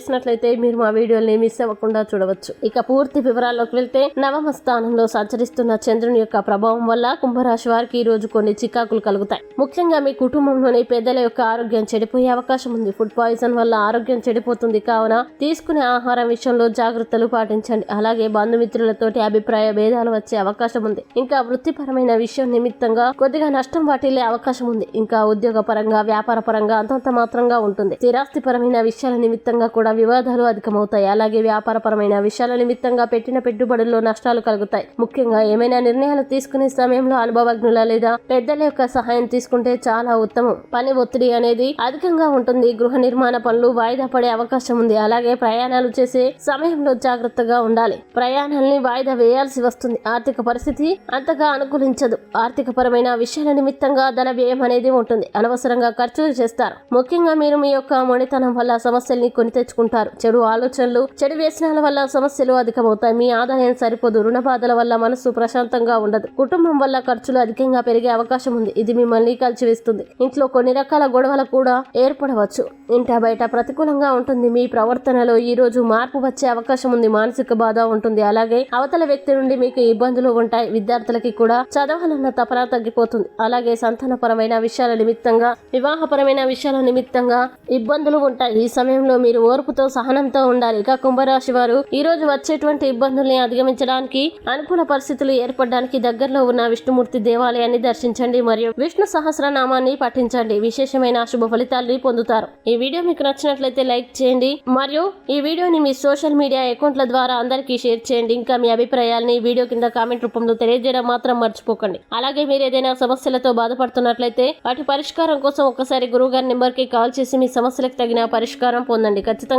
చేసినట్లయితే మీరు మా వీడియోని మిస్ అవ్వకుండా చూడవచ్చు. ఇక పూర్తి వివరాల్లోకి వెళ్తే నవమ స్థానంలో సంచరిస్తున్న చంద్రుని యొక్క ప్రభావం వల్ల కుంభరాశి వారికి ఈ రోజు కొన్ని చికాకులు కలుగుతాయి. ముఖ్యంగా మీ కుటుంబంలోని పెద్దల యొక్క ఆరోగ్యం చెడిపోయే అవకాశం ఉంది. ఫుడ్ పాయిజన్ వల్ల ఆరోగ్యం చెడిపోతుంది కావున తీసుకునే ఆహారం విషయంలో జాగ్రత్తలు పాటించండి. అలాగే బంధుమిత్రులతోటి అభిప్రాయ భేదాలు వచ్చే అవకాశం ఉంది. ఇంకా వృత్తిపరమైన విషయం నిమిత్తంగా కొద్దిగా నష్టం వాటిల్లే అవకాశం ఉంది. ఇంకా ఉద్యోగ పరంగా వ్యాపార పరంగా అంతంత మాత్రంగా ఉంటుంది. స్థిరాస్తిపరమైన విషయాల నిమిత్తంగా కూడా వివాదాలు అధికమవుతాయి. అలాగే వ్యాపారపరమైన విషయాల నిమిత్తంగా పెట్టిన పెట్టుబడుల్లో నష్టాలు కలుగుతాయి. ముఖ్యంగా ఏమైనా నిర్ణయాలు తీసుకునే సమయంలో అనుభవజ్ఞుల లేదా పెద్దల యొక్క సహాయం తీసుకుంటే చాలా ఉత్తమం. పని ఒత్తిడి అనేది అధికంగా ఉంటుంది. గృహ నిర్మాణ పనులు వాయిదా పడే అవకాశం ఉంది. అలాగే ప్రయాణాలు చేసే సమయంలో జాగ్రత్తగా ఉండాలి. ప్రయాణాలని వాయిదా వేయాల్సి వస్తుంది. ఆర్థిక పరిస్థితి అంతగా అనుకూలించదు. ఆర్థిక పరమైన విషయాల నిమిత్తంగా ధన వ్యయం అనేది ఉంటుంది. అనవసరంగా ఖర్చులు చేస్తారు. ముఖ్యంగా మీరు మీ యొక్క మొండితనం వల్ల సమస్యల్ని కొని తెచ్చుకుంటారు చెడు ఆలోచనలు చెడు వ్యసనాల వల్ల సమస్యలు అధికమవుతాయి. మీ ఆదాయం సరిపోదు. రుణ బాధల వల్ల మనసు ప్రశాంతంగా ఉండదు. కుటుంబం వల్ల ఖర్చులు అధికంగా పెరిగే అవకాశం ఉంది. ఇది మిమ్మల్ని కలిచివేస్తుంది. ఇంట్లో కొన్ని రకాల గొడవలు కూడా ఏర్పడవచ్చు. ఇంట బయట ప్రతికూలంగా ఉంటుంది. మీ ప్రవర్తనలో ఈ రోజు మార్పు వచ్చే అవకాశం ఉంది. మానసిక బాధ ఉంటుంది. అలాగే అవతల వ్యక్తి నుండి మీకు ఇబ్బందులు ఉంటాయి. విద్యార్థులకి కూడా చదవాలన్న తపన తగ్గిపోతుంది. అలాగే సంతానపరమైన విషయాల నిమిత్తంగా వివాహపరమైన విషయాల నిమిత్తంగా ఇబ్బందులు ఉంటాయి. ఈ సమయంలో మీరు ఓర్పుతో సహనంతో ఉండాలి. ఇక కుంభరాశి వారు ఈ రోజు వచ్చేటువంటి ఇబ్బందుల్ని అధిగమించడానికి అనుకూల పరిస్థితులు ఏర్పడడానికి దగ్గరలో ఉన్న విష్ణుమూర్తి దేవాలయాన్ని దర్శించండి మరియు విష్ణు సహస్రనామాన్ని పఠించండి. విశేషమైన శుభ ఫలితాల్ని పొందుతారు. ఈ వీడియో మీకు నచ్చినట్లయితే లైక్ చేయండి మరియు ఈ వీడియోని మీ సోషల్ మీడియా అకౌంట్ల ద్వారా అందరికీ షేర్ చేయండి. ఇంకా మీ అభిప్రాయాల్ని వీడియో కింద కామెంట్ రూపంలో తెలియజేయడం మాత్రం మర్చిపోకండి. అలాగే మీరు ఏదైనా సమస్యలతో బాధపడుతున్నట్లయితే వాటి పరిష్కారం కోసం ఒకసారి గురువు గారి నెంబర్కి కాల్ చేసి మీ సమస్యలకు తగిన పరిష్కారం పొందండి. ఖచ్చితంగా